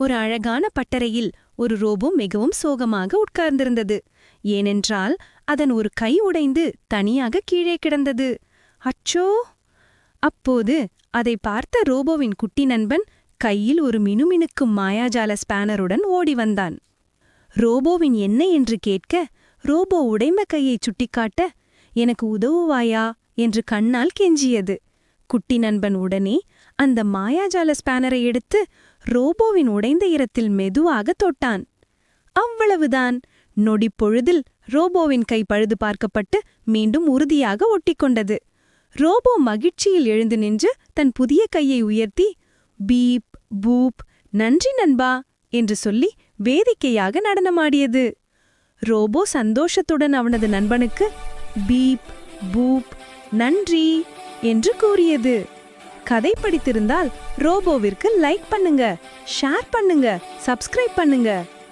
ஒரு அழகான பட்டறையில் ஒரு ரோபோ மிகவும் சோகமாக உட்கார்ந்திருந்தது. ஏனென்றால் அதன் ஒரு கை உடைந்து தனியாக கீழே கிடந்தது. அச்சோ! அப்போது அதை பார்த்த ரோபோவின் குட்டி நண்பன் கையில் ஒரு மினுமினுக்கும் மாயாஜால ஸ்பேனருடன் ஓடி வந்தான். ரோபோவின் என்ன என்று கேட்க ரோபோ உடைம கையை சுட்டிக்காட்ட எனக்கு உதவுவாயா? என்று கண்ணால் கெஞ்சியது. குட்டி நண்பன் உடனே அந்த மாயாஜால ஸ்பேனரை எடுத்து ரோபோவின் உடைந்த இரத்தில் மெதுவாக தொட்டான். அவ்வளவுதான். நொடிப்பொழுதில் ரோபோவின் கை பழுது பார்க்கப்பட்டு மீண்டும் உறுதியாக ஒட்டிக்கொண்டது. ரோபோ மகிழ்ச்சியில் எழுந்து நின்று தன் புதிய கையை உயர்த்தி பீப் பூப் நன்றி நண்பா என்று சொல்லி வேதிக்கையாக நடனமாடியது. ரோபோ சந்தோஷத்துடன் அவனது நண்பனுக்கு பீப் பூப் நன்றி என்று கூறியது. கதை படித்திருந்தால் ரோபோவிற்கு லைக் பண்ணுங்க ஷேர் பண்ணுங்க சப்ஸ்கிரைப் பண்ணுங்க.